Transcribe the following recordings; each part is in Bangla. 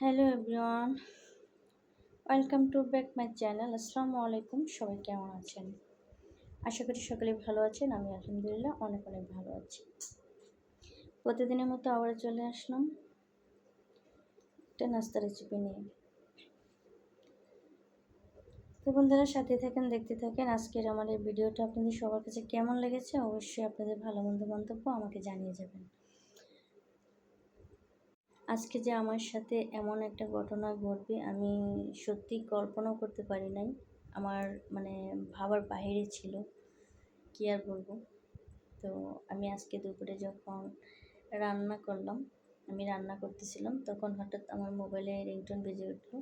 Hello everyone welcome to back my channel আসসালামু আলাইকুম সবাই কেমন আছেন? আশা করি সকলে ভালো আছেন। আমি আলহামদুলিল্লাহ অনেক অনেক ভালো আছি। প্রতিদিনের মতো আবার চলে আসলাম। একটা নাস্তা রেসিপি নিয়ে। তো বন্ধুরা, সাথে থাকেন, দেখতে থাকেন, আজকের আমার এই ভিডিওটা আপনাদের সবার কাছে কেমন লেগেছে? অবশ্যই আপনাদের ভালো মন্দ মন্তব্য আমাকে জানিয়ে যাবেন। আজকে যে আমার সাথে এমন একটা ঘটনা ঘটবে, আমি সত্যি কল্পনাও করতে পারি নাই। আমার মানে ভাবার বাইরে ছিল, কী আর বলব? তো আমি আজকে দুপুরে যখন রান্না করলাম, আমি রান্না করতেছিলাম, তখন হঠাৎ আমার মোবাইলে রিংটোন বেজে উঠল।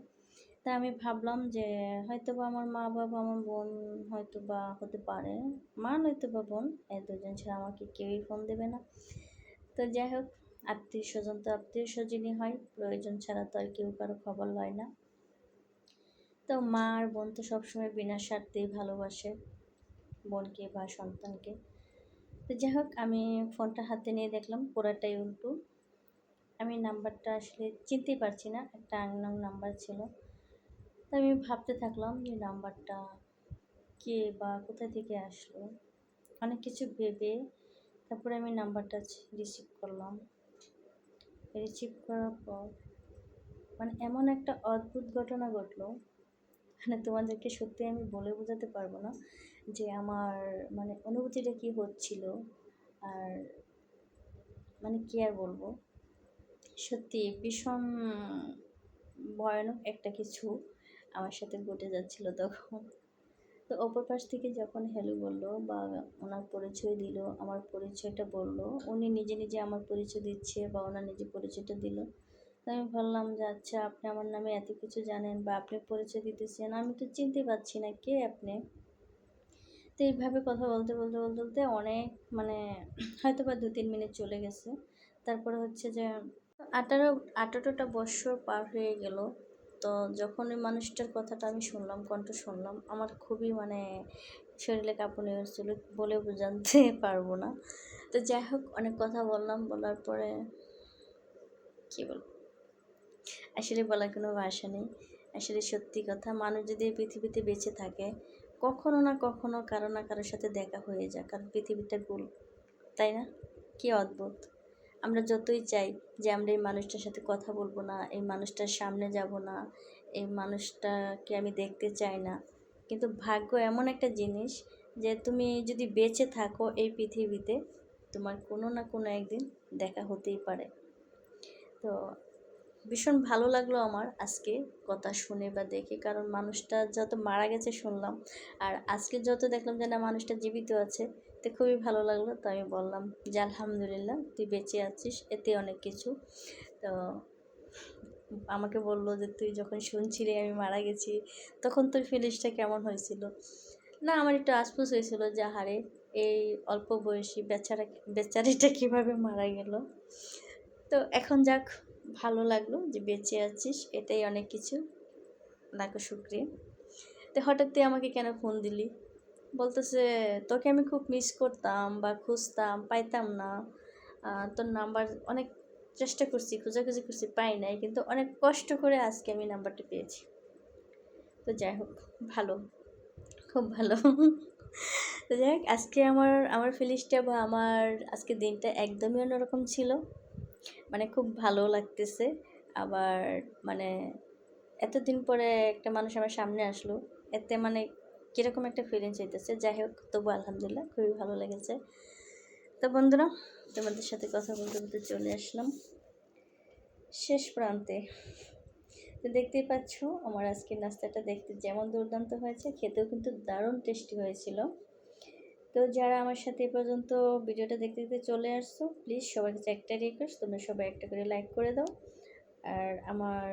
তা আমি ভাবলাম যে হয়তো বা আমার মা বাবা আমার বোন হয়তো বা হতে পারে, মা নয়তো বা বোন এই দুজন ছাড়া আমাকে কেউই ফোন দেবে না। তো যাই হোক আত্মীয় স্বজন তো আত্মীয় স্বজনই হয়, প্রয়োজন ছাড়া তো আর কেউ কারও খবর লয় না। তো মা আর বোন তো সবসময় বিনা স্বার্থেই ভালোবাসে বোনকে বা সন্তানকে। তো যাই হোক, আমি ফোনটা হাতে নিয়ে দেখলাম, পুরাটাই উল্টু। আমি নাম্বারটা আসলে চিনতেই পারছি না, একটা আননোন নাম্বার ছিল। তো আমি ভাবতে থাকলাম যে নাম্বারটা কে বা কোথা থেকে আসলো। অনেক কিছু ভেবে তারপরে আমি নাম্বারটা রিসিভ করলাম। রিসিভ করার পর মানে এমন একটা অদ্ভুত ঘটনা ঘটলো মানে তোমাদেরকে সত্যি আমি বলে বোঝাতে পারব না, যে আমার মানে অনুভূতিটা কী হচ্ছিল আর মানে কী আর বলব? সত্যি ভীষণ ভয়ানক একটা কিছু আমার সাথে ঘটে যাচ্ছিল তখন। তো অপর পাশ থেকে যখন হ্যালো বলল বা ওনার পরিচয় দিল, আমার পরিচয়টা বলল, উনি নিজে নিজে আমার পরিচয় দিচ্ছে বা ওনার নিজে পরিচয়টা দিল। তো আমি বললাম যে আচ্ছা আপনি আমার নামে এত কিছু জানেন বা আপনি পরিচয় দিতেছেন, আমি তো চিনতে পারছি না, কে আপনি? তো এইভাবে কথা বলতে বলতে বলতে বলতে অনেক মানে হয়তো বা দু তিন মিনিট চলে গেছে। তারপরে হচ্ছে যে আঠারো, আঠারোটা বৎসর পার হয়ে গেল। তো যখন ওই মানুষটার কথাটা আমি শুনলাম, কণ্ঠ শুনলাম, আমার খুবই মানে শরীরে কাঁপুনি হচ্ছিল বলে বোঝাতে পারব না। তো যাই হোক, অনেক কথা বললাম, বলার পরে কী বলব? আসলে বলার কোনো ভাষা নেই। আসলে সত্যি কথা, মানুষ যদি পৃথিবীতে বেঁচে থাকে, কখনো না কখনো কারও না কারোর সাথে দেখা হয়ে যায়, কারণ পৃথিবীটা গোল, তাই না? কি অদ্ভুত। আমরা যতই চাই যে আমরা এই মানুষটার সাথে কথা বলব না, এই মানুষটার সামনে যাব না, এই মানুষটাকে আমি দেখতে চাই না। কিন্তু ভাগ্য এমন একটা জিনিস যে তুমি যদি বেঁচে থাকো এই পৃথিবীতে, তোমার কোনো না কোনো একদিন দেখা হতেই পারে। তো ভীষণ ভালো লাগল আমার আজকে কথা শুনে বা দেখে, কারণ মানুষটা যত মারা গেছে শুনলাম, আর আজকে যত দেখলাম যে না, মানুষটা জীবিত আছে তো খুবই ভালো লাগল। তো আমি বললাম যে, আলহামদুলিল্লাহ, তুই বেঁচে আছিস, এতে অনেক কিছু। তো আমাকে বলল যে, তুই যখন শুনছিলি আমি মারা গেছি, তখন তোর ফিলিংসটা কেমন হয়েছিল? না, আমার একটু আশফুস হয়েছিল যে হারে এই অল্প বয়সী বেচারা, বেচারিটা কীভাবে মারা গেল? তো এখন যাক, ভালো লাগল যে, বেঁচে আছিস, এটাই অনেক কিছু। নাকো, শুক্রিয়া। তো হঠাৎ তুই আমাকে কেন ফোন দিলি? বলতেছে, তোকে আমি খুব মিস করতাম বা খুঁজতাম, পাইতাম না। তোর নাম্বার অনেক চেষ্টা করছি, খোঁজাখুঁজি করছি, পাই নাই, কিন্তু অনেক কষ্ট করে আজকে আমি নাম্বারটা পেয়েছি। তো যাই হোক, ভালো, খুব ভালো। তো যাই হোক, আজকে আমার আমার ফিলিংসটা বা আমার আজকে দিনটা একদমই অন্যরকম ছিল। মানে খুব ভালো লাগতেছে। আবার মানে এতদিন পরে একটা মানুষ আমার সামনে আসলো, এতে মানে কীরকম একটা ফিলিংস হইতেছে। যাই হোক, তবু আলহামদুলিল্লাহ খুবই ভালো লেগেছে। তো বন্ধুরা, তোমাদের সাথে কথা বলতে বলতে চলে আসলাম শেষ প্রান্তে। তো দেখতেই পাচ্ছ, আমার আজকের নাস্তাটা দেখতে যেমন দুর্দান্ত হয়েছে, খেতেও কিন্তু দারুণ টেস্টি হয়েছিল। তো যারা আমার সাথে এ পর্যন্ত ভিডিওটা দেখতে দেখতে চলে আসছো প্লিজ সবার কাছে একটা রিকোয়েস্ট তোমরা সবাই একটা করে লাইক করে দাও। আর আমার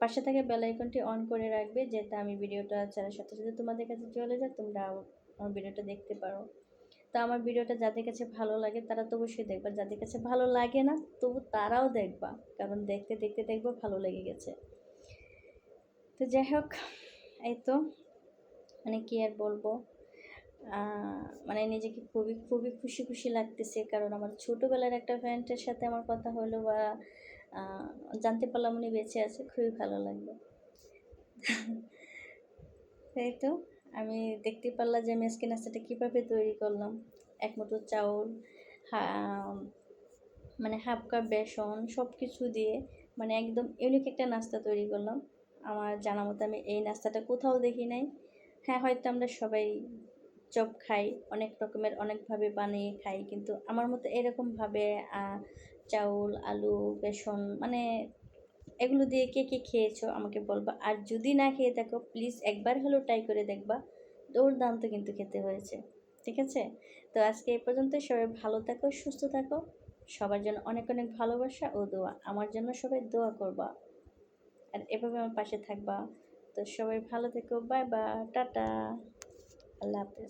পাশে থাকা বেল আইকনটি অন করে রাখবে, যাতে আমি ভিডিওটা ছাড়ার সাথে সাথে তোমাদের কাছে চলে যায়, তোমরা আমার ভিডিওটা দেখতে পারো। তো আমার ভিডিওটা যাদের কাছে ভালো লাগে, তারা তো অবশ্যই দেখবা যাদের কাছে ভালো লাগে না, তবু তারাও দেখবা, কারণ দেখতে দেখতে, দেখব ভালো লেগে গেছে। তো যাই হোক, এই তো মানে কি আর বলব? মানে নিজেকে খুবই খুবই খুশি খুশি লাগতেছে। কারণ আমার ছোটোবেলার একটা ফ্রেন্ডের সাথে আমার কথা হলো বা জানতে পারলাম উনি বেঁচে আছে, খুবই ভালো লাগল। তাই তো? আমি দেখতে পারলাম যে আমি আজকে নাস্তাটা কীভাবে তৈরি করলাম। এক মুঠো চাউল মানে হাফ কাপ বেসন সব কিছু দিয়ে মানে একদম ইউনিক একটা নাস্তা তৈরি করলাম। আমার জানা মতো আমি এই নাস্তাটা কোথাও দেখি নাই। হ্যাঁ হয়তো আমরা সবাই চপ খাই, অনেক রকমের, অনেকভাবে বানিয়ে খাই। কিন্তু আমার মতো এরকমভাবে চাউল, আলু, বেসন মানে এগুলো দিয়ে কে কে খেয়েছো আমাকে বলবা। আর যদি না খেয়ে থাকো, প্লিজ একবার হলেও ট্রাই করে দেখবা। দুর্দান্ত কিন্তু খেতে হয়েছে, ঠিক আছে? তো আজকে এই পর্যন্ত সবাই ভালো থাকো, সুস্থ থাকো। সবার জন্য অনেক অনেক ভালোবাসা ও দোয়া। আমার জন্য সবাই দোয়া করবা। আর এভাবে আমার পাশে থাকবা। তো সবাই ভালো থেকো, বাই বা টাটা। আল্লাহ হাফেজ।